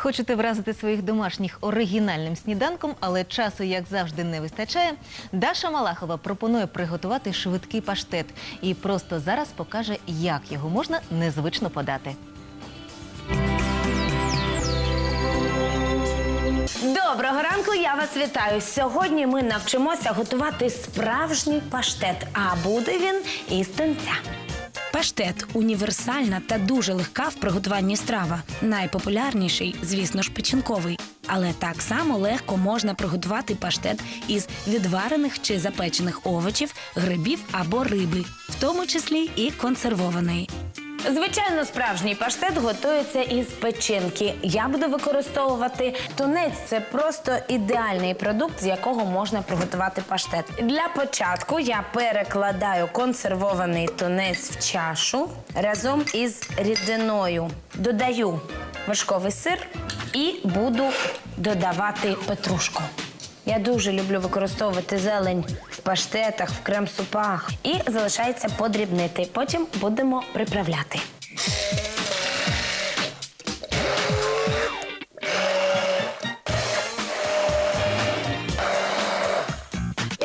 Хочете вразити своїх домашніх оригінальним сніданком, але часу, як завжди, не вистачає. Даша Малахова пропонує приготувати швидкий паштет і просто зараз покаже, як його можна незвично подати. Доброго ранку, я вас вітаю. Сьогодні ми навчимося готувати справжній паштет, а буде він із тунця. Паштет універсальна та дуже легка в приготуванні страва. Найпопулярніший, звісно ж, печінковий. Але так само легко можна приготувати паштет із відварених чи запечених овочів, грибів або риби, в тому числі і консервованої. Звичайно, справжній паштет готується із печінки. Я буду використовувати тунець. Це просто ідеальний продукт, з якого можна приготувати паштет. Для початку я перекладаю консервований тунець в чашу разом із рідиною. Додаю вершковий сир і буду додавати петрушку. Я дуже люблю використовувати зелень в паштетах, в крем-супах. І залишається подрібнити. Потім будемо приправляти.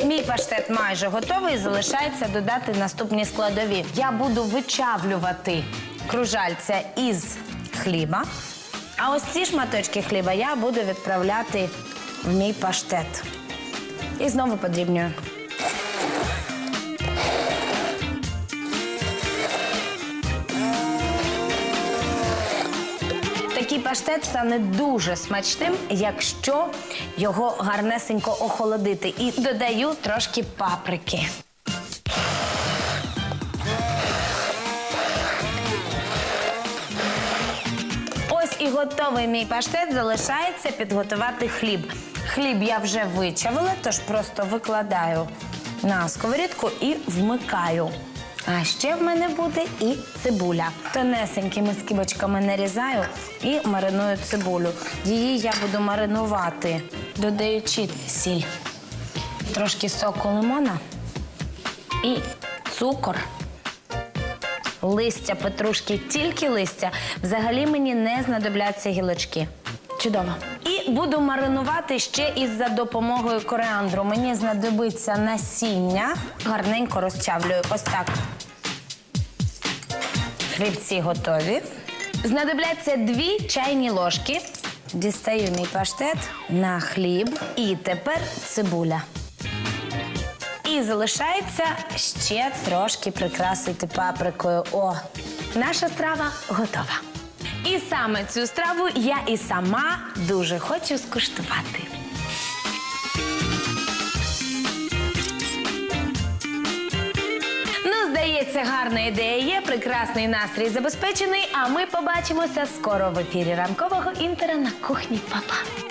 Мій паштет майже готовий. Залишається додати наступні складові. Я буду вичавлювати кружальця із хліба. А ось ці шматочки хліба я буду відправляти в мій паштет. І знову подрібнюю. Такий паштет стане дуже смачним, якщо його гарнесенько охолодити. І додаю трошки паприки. Ось і готовий мій паштет. Залишається підготувати хліб. Хліб я вже вичавила, тож просто викладаю на сковорідку і вмикаю. А ще в мене буде і цибуля. Тонесенькими скибочками нарізаю і мариную цибулю. Її я буду маринувати, додаючи сіль, трошки соку лимона і цукор листя петрушки, тільки листя. Взагалі мені не знадобляться гілочки. Чудово. Буду маринувати ще із за допомогою коріандру. Мені знадобиться насіння. Гарненько розчавлюю. Ось так. Хлібці готові. Знадобляться дві чайні ложки. Дістаю мій паштет на хліб. І тепер цибуля. І залишається ще трошки прикрасити паприкою. О, наша страва готова. Саме цю страву я і сама дуже хочу скуштувати. Ну, здається, гарна ідея є, прекрасний настрій забезпечений. А ми побачимося скоро в ефірі ранкового інтера на кухні Папа.